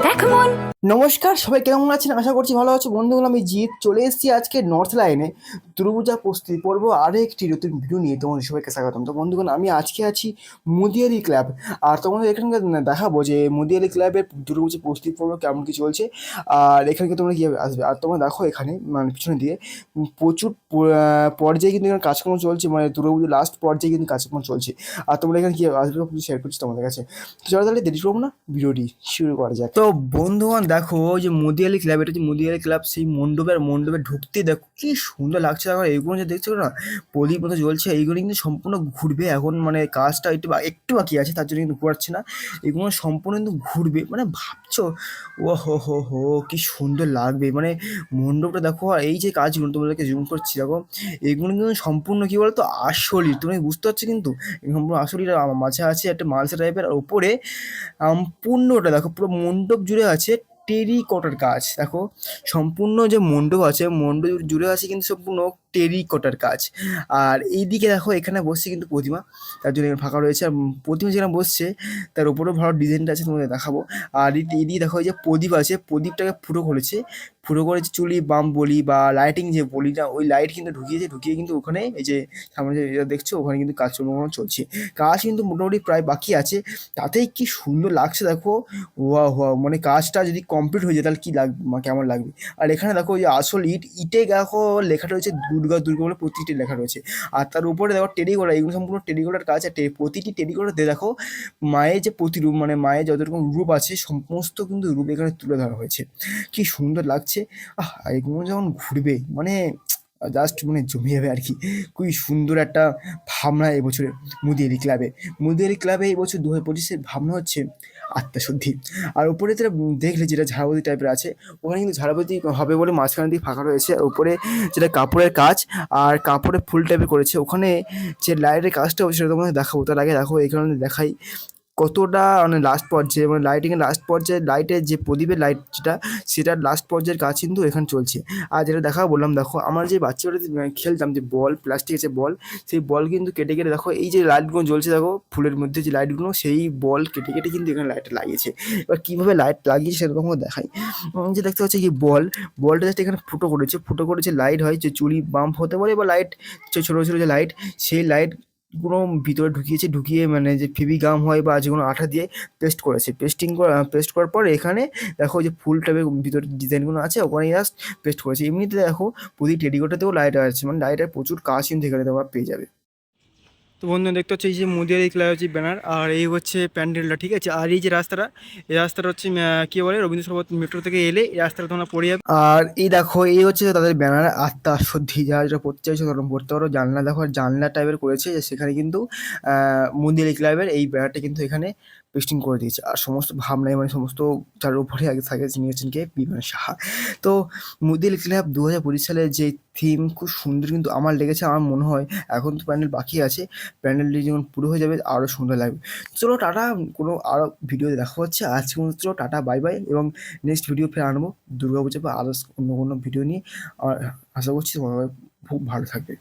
দেখ মন। নমস্কার, সবাই কেমন আছেন? আশা করছি ভালো আছো। বন্ধুগুলো আমি জিৎ। চলে এসেছি আজকে নর্থ লাইনে দুর্গাপূজা প্রস্তুতি পর্ব আরও একটি নতুন ভিডিও নিয়ে। তোমাদের সবাইকে স্বাগতম। তো বন্ধুগণ, আমি আজকে আছি মুদিয়ারি ক্লাব। আর তোমাদের এখানকার দেখাবো যে মুদিয়ারি ক্লাবের দুর্গাপূজা প্রস্তুতি পর্ব কেমন কি চলছে। আর এখানকে তোমরা কীভাবে আসবে? আর তোমরা দেখো এখানে মানে পিছনে দিয়ে, প্রচুর পর্যায়ে কিন্তু এখানে কাজকর্ম চলছে। মানে দুর্গাপুজোর লাস্ট পর্যায়ে কিন্তু কাজকর্ম চলছে। আর তোমরা এখানে কীভাবে আসবে? শেয়ার করছি তোমাদের কাছে। তো চলো তাহলে দেরি করব না ভিডিওটি শুরু করা যাক। তো বন্ধুগণ দেখো ওই যে মুদিয়ালি ক্লাব এটা যে মুদিয়ালি ক্লাব সেই মণ্ডপের মণ্ডপে ঢুকতে দেখো কি সুন্দর লাগছে। দেখো এইগুলো যে দেখছ না প্রদীপ মতো জ্বলছে এইগুলো কিন্তু সম্পূর্ণ ঘুরবে। এখন মানে কাজটা একটু একটু বাকি আছে তার জন্য কিন্তু ঘুরাচ্ছে না। এগুলো সম্পূর্ণ কিন্তু ঘুরবে। মানে ভাবছ ও হো হো হো কি সুন্দর লাগবে। মানে মণ্ডপটা দেখো আর এই যে কাজগুলো তোমাদেরকে জুম করছি দেখো এগুলো কিন্তু সম্পূর্ণ কী বলতো আসলি। তুমি বুঝতে পারছ কিন্তু সম্পূর্ণ আসলি। মাঝে আছে একটা মালসা টাইপের আর ওপরে আম, পূর্ণটা দেখো পুরো মণ্ডপ জুড়ে আছে টেরি কটার কাজ দেখো। সম্পূর্ণ যে মণ্ডপ আছে, মণ্ডপ জুড়ে আছে কিন্তু সম্পূর্ণ টেরি কটার কাজ। আর এই দিকে দেখো, এখানে বসছে কিন্তু প্রতিমা। তার জন্য এখানে ফাঁকা রয়েছে। আর প্রতিমা যেখানে বসছে, তার উপরেও ভালো ডিজাইনটা আছে, তোমাদের দেখাবো। আর এই- এইদিকে দেখো যে প্রদীপ আছে, প্রদীপটাকে ফুটো করেছে। ফুটো করেছে চুলি, বাম বলি বা লাইটিং যে বলিটা ওই লাইট কিন্তু ঢুকিয়েছে। ঢুকিয়ে কিন্তু ওখানে এই যে সামনে যে এটা দেখছ, ওখানে কিন্তু কাজকর্ম চলছে। কাজ কিন্তু মোটামুটি প্রায় বাকি আছে। তাতেই কি সুন্দর লাগছে দেখো। ওয়া ওয়া মানে কাজটা যদি কমপ্লিট হয়ে যায়, তাহলে কী লাগবে কেমন লাগবে? আর এখানে দেখো যে আসল ইট, ইটে দেখো, লেখাটা রয়েছে দুর্গা দুর্গা বলে প্রতিটি লেখা রয়েছে। আর তার উপরে দেখো টেরিকোটা এগুলো সম্পূর্ণ টেরিকোটার কাজ। আর প্রতিটি টেরিকোটাতে দেখো মায়ের যে প্রতিরূপ মানে মায়ের যত রকম রূপ আছে, সমস্ত কিন্তু রূপ এখানে তুলে ধরা হয়েছে। কি সুন্দর লাগছে। আহ এগুলো যখন ঘুরবে মানে জাস্ট মানে জমে যাবে আর কি। খুবই সুন্দর একটা ভাবনা এবছরে মুদিয়ারি ক্লাবে মুদিয়ারি ক্লাবে এই বছর দু হাজার পঁচিশের ভাবনা হচ্ছে আত্মশুদ্ধি। আর উপরে যেটা দেখলে যেটা ঝাড়বতি টাইপের আছে, ওখানে কিন্তু ঝাড়বতি হবে বলে মাঝখানে দিয়ে ফাঁকা রয়েছে। উপরে যেটা কাপড়ের কাজ, আর কাপড়ে ফুল টাইপের করেছে। ওখানে যে লাইটের কাজটা সেটা তোমাদের দেখাবো। তার আগে দেখো, এই কারণে দেখাই। কতটা মানে লাস্ট পর্যায়ে মানে লাইটিংয়ের লাস্ট পর্যায়ে লাইটের যে প্রদীপের লাইট যেটা সেটার লাস্ট পর্যায়ের কাজ কিন্তু এখানে চলছে। আর যেটা দেখা বললাম, দেখো আমার যে বাচ্চারা খেলতাম যে বল প্লাস্টিকের যে বল সেই বল কিন্তু কেটে কেটে দেখো এই যে লাইটগুলো জ্বলছে, দেখো ফুলের মধ্যে যে লাইটগুলো সেই বল কেটে কেটে কিন্তু এখানে লাইট লাগিয়েছে। এবার কীভাবে লাইট লাগিয়েছে তোমাকে দেখাই। যে দেখতে পাচ্ছি কি বল বলটা জাস্ট এখানে ফুটো করেছে ফুটো করেছে লাইট হয় যে চুলি বাম্প হতে পারে বা লাইট ছোটো ছোটো যে লাইট সেই লাইট কোনো ভিতরে ঢুকিয়েছে, ঢুকিয়ে মানে যে ফেবি গাম হয় বা যে কোনো আঠা দিয়ে পেস্ট করেছে। পেস্টিং পেস্ট করার পর এখানে দেখো যে ফুল টাইপের ভিতরে ডিজাইনগুলো আছে, ওখানে জাস্ট পেস্ট করেছে। এমনিতে দেখো প্রতি টেডিকোটাতেও লাইট আছে মানে লাইটের প্রচুর কাজ কিন্তু এখানে তোমরা পেয়ে যাবে। তো বন্ধুরা দেখতে হচ্ছে এই যে মুদিয়ারি ক্লাব হচ্ছে ব্যানার আর এই হচ্ছে প্যান্ডেলটা, ঠিক আছে? আর এই যে রাস্তাটা, এই রাস্তাটা হচ্ছে কী বলে? রবীন্দ্র সরোবর মেট্রো থেকে এলে এই রাস্তাটা তোমরা পড়ে যাবে। আর এই দেখো, এই হচ্ছে তাদের ব্যানার আত্মা শুদ্ধি, যারা যেটা পড়তে চাইছে তোমরা পড়তে পারো। জানলা, দেখো, জানলা টাইপের করেছে, যে সেখানে কিন্তু মুদিয়ারি ক্লাবের এই ব্যানারটা কিন্তু এখানে পেস্টিং করে দিয়েছে। আর সমস্ত ভাবনায় মানে সমস্ত যার উপরে আগে থাকে যিনি হচ্ছেন কে? বিমান সাহা। তো মুদিয়ারি ক্লাব দু হাজার পঁচিশ সালের যে থিম খুব সুন্দর কিন্তু আমার লেগেছে, আমার মনে হয়। এখন তো প্যান্ডেল বাকি আছে। প্যান্ডেলটি যখন পুরো হয়ে যাবে, আরও সুন্দর লাগবে। চলো টাটা, কোনো আরও ভিডিও দেখা হচ্ছে। আজকে চলো, টাটা বাই বাই এবং নেক্সট ভিডিও ফের আনব। দুর্গা পুজো বা আদার্স অন্য কোনো ভিডিও নিয়ে। আর আশা করছি খুব ভালো থাকবে।